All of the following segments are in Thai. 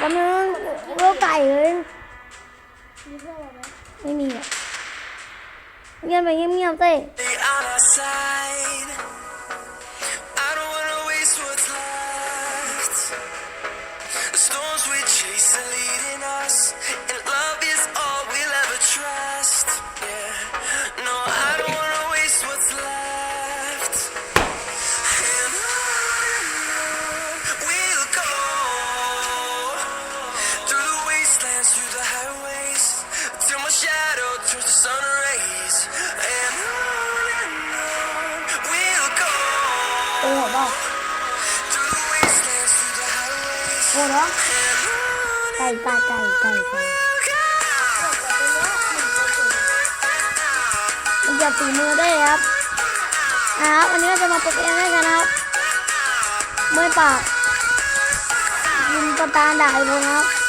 แป๊บนึงเลือกไก่เลยมีเพื่อนเราไหมไม่มีอะเงียบไปเงียบๆสิ Stay โอ้โหบอก through the wastelands, through the highways. โอ้โห And ไก่ไก่ไก่ไก่ไก่มันจะฝีมือได้ครับนะครับวันนี้เราจะมาโปรแกรมได้กันนะครับเมื่อยปากยิงประตานด่าอีกคนนะครับ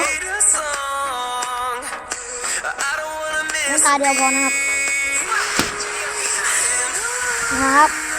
ร่วมนา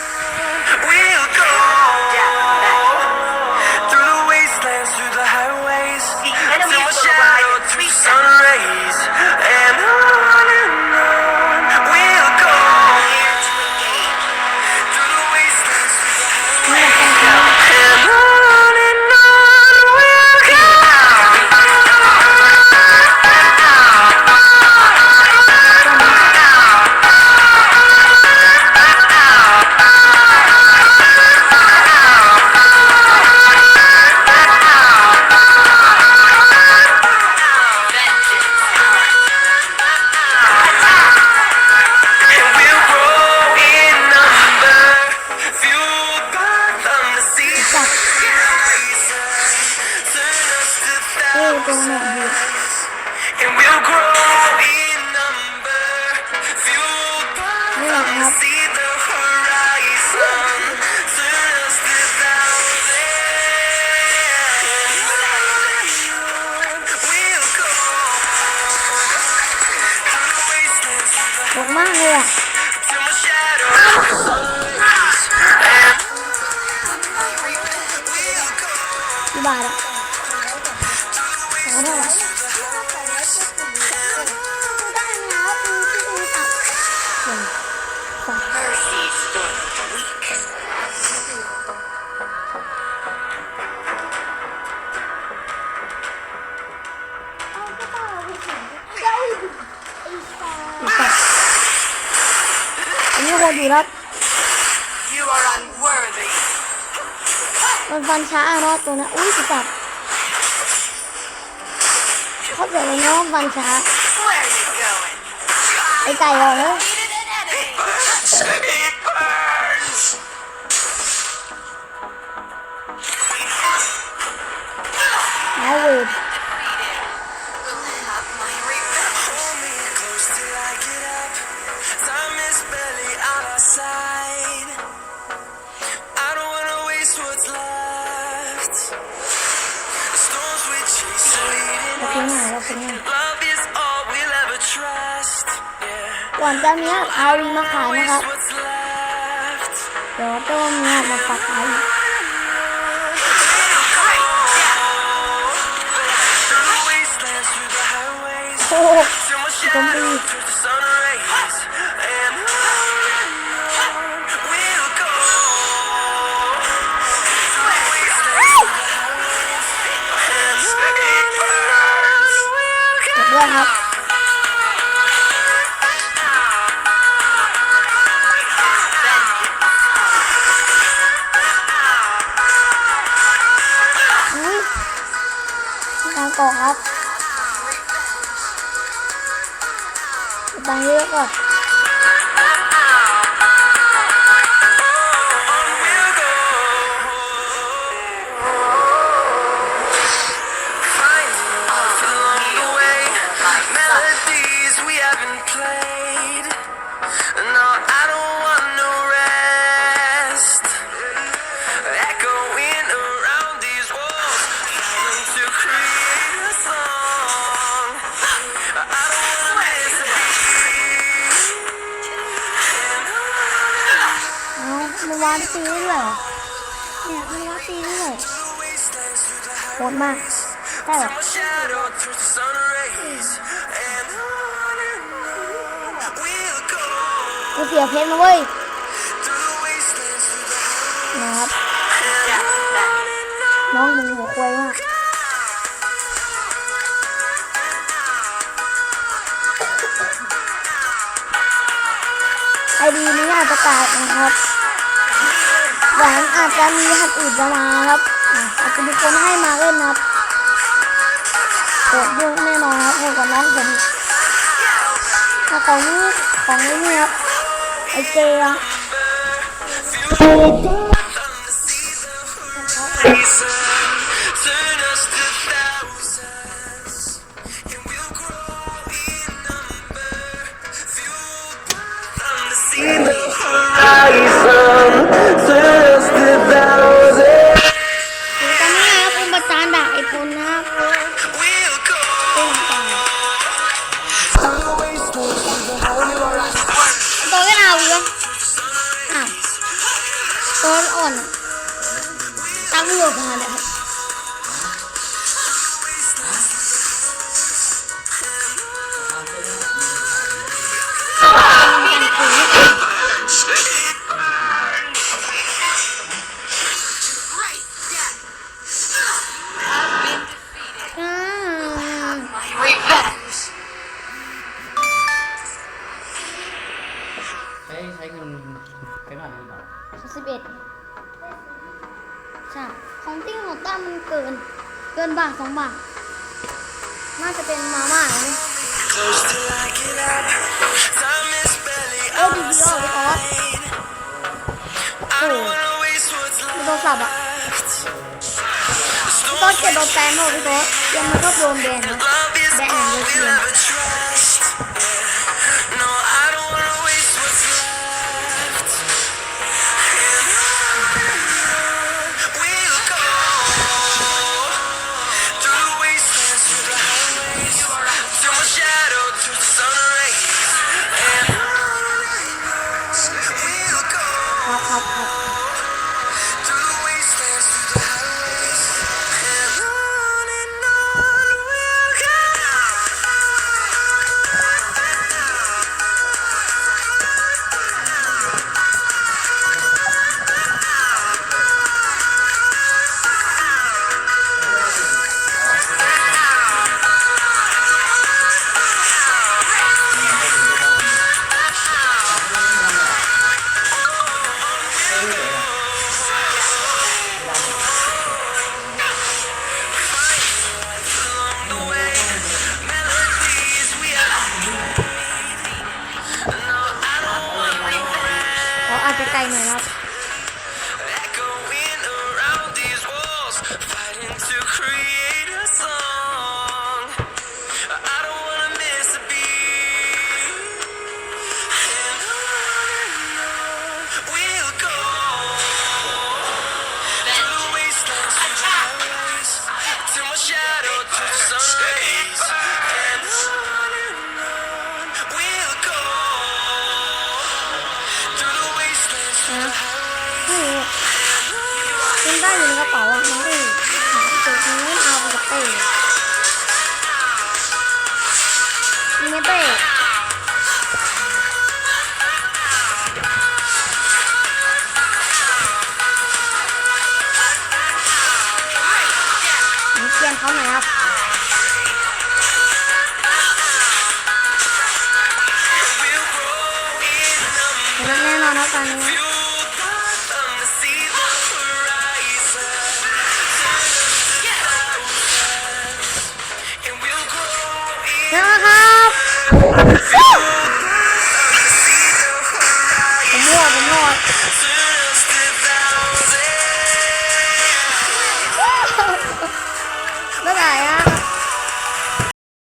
เอ้ยตัวหนวดอยู่ And we'll grow in number, fueled by นี่แหละครับ see the horizon, turn us to thousands. We'll go through the wastelands, through the ตกมากเลยอะ till my shadow. We'll go กี่บาทอะ สอง mercy stood weak. เอาก็ต้องเอาไปเขียนเจ้าอีกไอ้สาอีกแปดอันนี้คนอยู่ครับ You are unworthy. มันฟันช้าอะเนาะตัวเนี้ยอุ้ยสิจับเขาเสียเลยเนาะฟันช้า Where are you going? ไอไก่ออกเลย Shame! ก่อนจะาเนี้ยเอาวีมาขายนะครับเดี๋ยวเจ้าเนี้ยมาฝากขายโอ้โหจมปี ทางกล่อครับตังเยอะก่อน วาร์ตีด้วยเหรอเนี่ยมันวาร์ตีด้วยเหรอโหดมากใช่เหรอกูเสียเพชรมาเว้ยนะครับน้องมึงหัวควายมากไอดีนี้อาจจะกลายนะครับ หวังอาจจะมีหัดอื่นจะมาครับอาจจะมีคนให้มาเล่นครับโหดยุ่งแน่นอนครับโหดกว่าน้องผมถ้าของของนี่ครับไอเจอะ horizon. ตอนอ่อนตั้งโลกมาเลยครับ ใช่ ของติ้งของตั้มมันเกิน เกินบาทสองบาท น่าจะเป็นมาม่าแล้วนี่ Close till I get up. Time is barely เออดีดีอะพี่คอส I don't wanna waste what's โทรศัพท์อะพี่ต้นเก็บโดนแบนมพี่ต้นยังไม่ชอบโดนแดงนะ อา นะไม่รู้มันได้อยู่ในกระเป๋าอะน้องเอ๋หาเจอทีนี้เอาไปกับเต้